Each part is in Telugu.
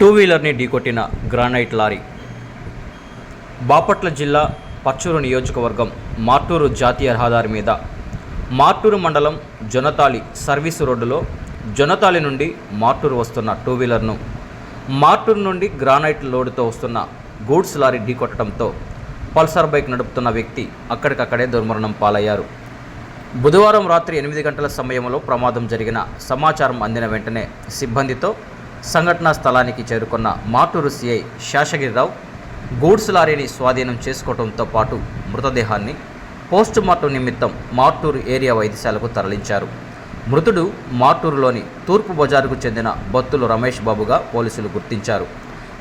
టూ వీలర్ని ఢీకొట్టిన గ్రానైట్ లారీ. బాపట్ల జిల్లా పచ్చూరు నియోజకవర్గం మార్టూరు జాతీయ రహదారి మీద మార్టూరు మండలం జొనతాలి సర్వీసు రోడ్డులో జొనతాలి నుండి మార్టూరు వస్తున్న టూ వీలర్ను మార్టూరు నుండి గ్రానైట్ లోడుతో వస్తున్న గూడ్స్ లారీ ఢీకొట్టడంతో పల్సర్ బైక్ నడుపుతున్న వ్యక్తి అక్కడికక్కడే దుర్మరణం పాలయ్యారు. బుధవారం రాత్రి ఎనిమిది గంటల సమయంలో ప్రమాదం జరిగిన సమాచారం అందిన వెంటనే సిబ్బందితో సంఘటనా స్థలానికి చేరుకున్న మాటూరు సిఐ శేషగిరిరావు గూడ్స్ లారీని స్వాధీనం చేసుకోవడంతో పాటు మృతదేహాన్ని పోస్టుమార్టం నిమిత్తం మార్టూరు ఏరియా వైద్యశాలకు తరలించారు. మృతుడు మార్టూరులోని తూర్పు బజారుకు చెందిన బత్తులు రమేష్ బాబుగా పోలీసులు గుర్తించారు.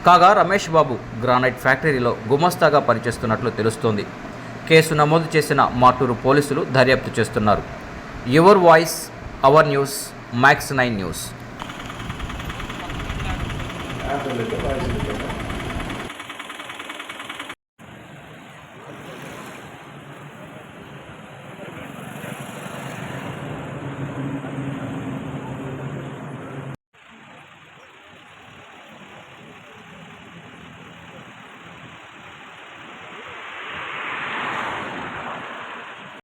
కాగా రమేష్ బాబు గ్రానైట్ ఫ్యాక్టరీలో గుమస్తాగా పనిచేస్తున్నట్లు తెలుస్తోంది. కేసు నమోదు చేసిన మాటూరు పోలీసులు దర్యాప్తు చేస్తున్నారు. Your voice our news max nine news. Apple இருக்குது பாய்ச்சல்